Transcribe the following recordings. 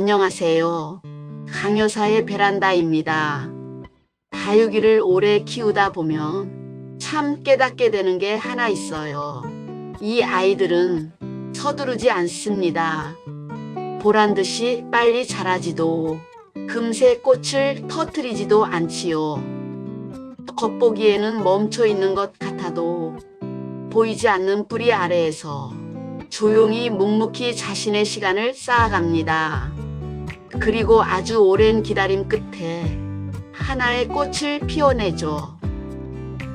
안녕하세요. 강여사의 베란다입니다. 다육이를 오래 키우다 보면 참 깨닫게 되는 게 하나 있어요. 이 아이들은 서두르지 않습니다. 보란 듯이 빨리 자라지도 금세 꽃을 터트리지도 않지요. 겉보기에는 멈춰 있는 것 같아도 보이지 않는 뿌리 아래에서 조용히 묵묵히 자신의 시간을 쌓아갑니다. 그리고 아주 오랜 기다림 끝에 하나의 꽃을 피워내죠.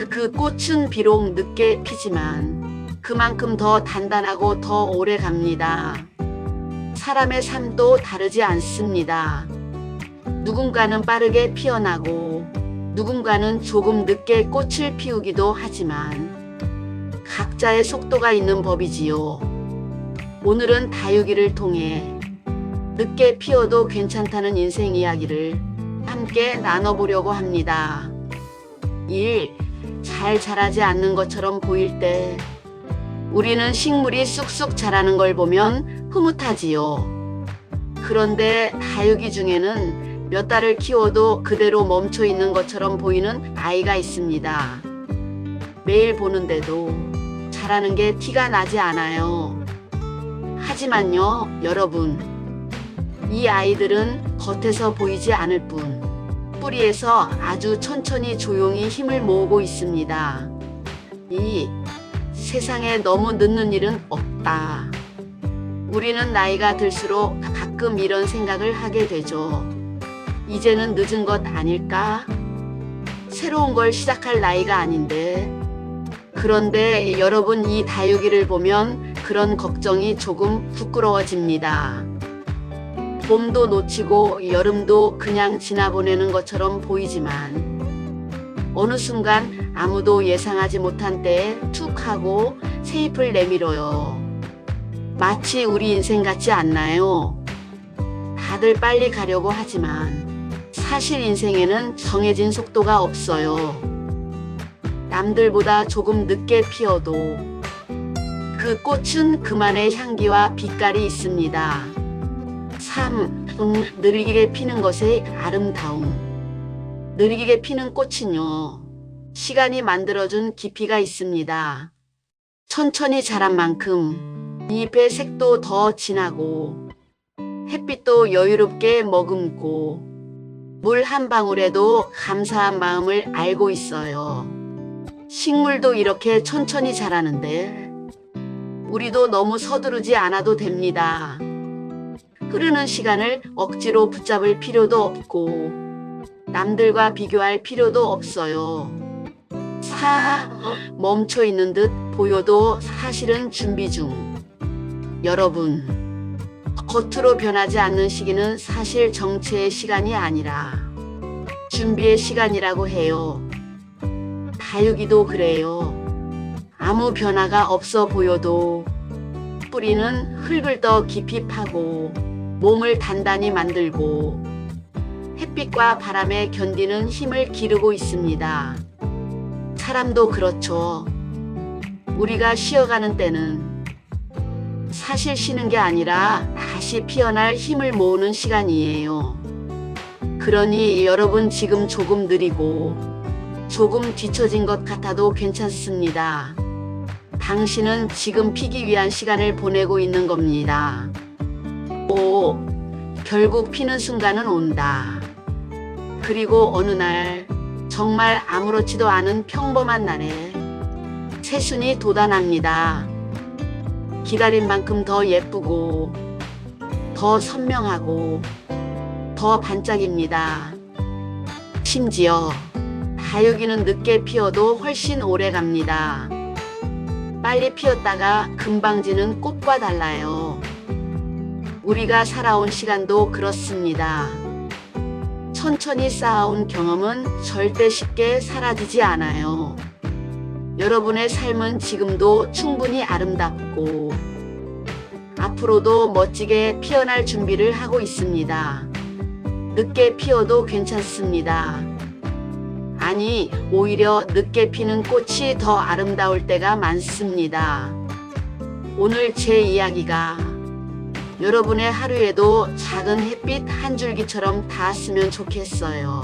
그 꽃은 비록 늦게 피지만 그만큼 더 단단하고 더 오래 갑니다. 사람의 삶도 다르지 않습니다. 누군가는 빠르게 피어나고 누군가는 조금 늦게 꽃을 피우기도 하지만 각자의 속도가 있는 법이지요. 오늘은 다육이를 통해 늦게 피어도 괜찮다는 인생 이야기를 함께 나눠보려고 합니다. 1. 잘 자라지 않는 것처럼 보일 때 우리는 식물이 쑥쑥 자라는 걸 보면 흐뭇하지요. 그런데 다육이 중에는 몇 달을 키워도 그대로 멈춰 있는 것처럼 보이는 아이가 있습니다. 매일 보는데도 자라는 게 티가 나지 않아요. 하지만요, 여러분. 이 아이들은 겉에서 보이지 않을 뿐, 뿌리에서 아주 천천히 조용히 힘을 모으고 있습니다. 이 세상에 너무 늦는 일은 없다. 우리는 나이가 들수록 가끔 이런 생각을 하게 되죠. 이제는 늦은 것 아닐까? 새로운 걸 시작할 나이가 아닌데. 그런데 여러분 이 다육이를 보면 그런 걱정이 조금 부끄러워집니다. 봄도 놓치고 여름도 그냥 지나보내는 것처럼 보이지만 어느 순간 아무도 예상하지 못한 때에 툭 하고 새잎을 내밀어요. 마치 우리 인생 같지 않나요? 다들 빨리 가려고 하지만 사실 인생에는 정해진 속도가 없어요. 남들보다 조금 늦게 피어도 그 꽃은 그만의 향기와 빛깔이 있습니다. 3. 느리게 피는 것의 아름다움. 느리게 피는 꽃은요, 시간이 만들어준 깊이가 있습니다. 천천히 자란 만큼 잎의 색도 더 진하고 햇빛도 여유롭게 머금고 물 한 방울에도 감사한 마음을 알고 있어요. 식물도 이렇게 천천히 자라는데 우리도 너무 서두르지 않아도 됩니다. 흐르는 시간을 억지로 붙잡을 필요도 없고 남들과 비교할 필요도 없어요. 사 멈춰 있는 듯 보여도 사실은 준비 중. 여러분, 겉으로 변하지 않는 시기는 사실 정체의 시간이 아니라 준비의 시간이라고 해요. 다육이도 그래요. 아무 변화가 없어 보여도 뿌리는 흙을 더 깊이 파고 몸을 단단히 만들고 햇빛과 바람에 견디는 힘을 기르고 있습니다. 사람도 그렇죠. 우리가 쉬어가는 때는 사실 쉬는 게 아니라 다시 피어날 힘을 모으는 시간이에요. 그러니 여러분 지금 조금 느리고 조금 뒤처진 것 같아도 괜찮습니다. 당신은 지금 피기 위한 시간을 보내고 있는 겁니다. 5. 결국 피는 순간은 온다. 그리고 어느 날 정말 아무렇지도 않은 평범한 날에 새순이 돋아납니다. 기다린 만큼 더 예쁘고 더 선명하고 더 반짝입니다. 심지어 다육이는 늦게 피어도 훨씬 오래 갑니다. 빨리 피었다가 금방 지는 꽃과 달라요. 우리가 살아온 시간도 그렇습니다. 천천히 쌓아온 경험은 절대 쉽게 사라지지 않아요. 여러분의 삶은 지금도 충분히 아름답고 앞으로도 멋지게 피어날 준비를 하고 있습니다. 늦게 피어도 괜찮습니다. 아니, 오히려 늦게 피는 꽃이 더 아름다울 때가 많습니다. 오늘 제 이야기가 여러분의 하루에도 작은 햇빛 한 줄기처럼 닿았으면 좋겠어요.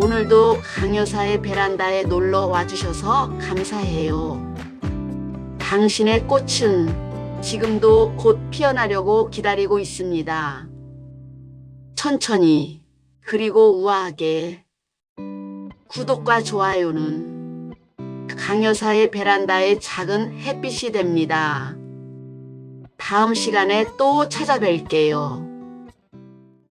오늘도 강여사의 베란다에 놀러 와주셔서 감사해요. 당신의 꽃은 지금도 곧 피어나려고 기다리고 있습니다. 천천히, 그리고 우아하게. 구독과 좋아요는 강여사의 베란다의 작은 햇빛이 됩니다. 다음 시간에 또 찾아뵐게요.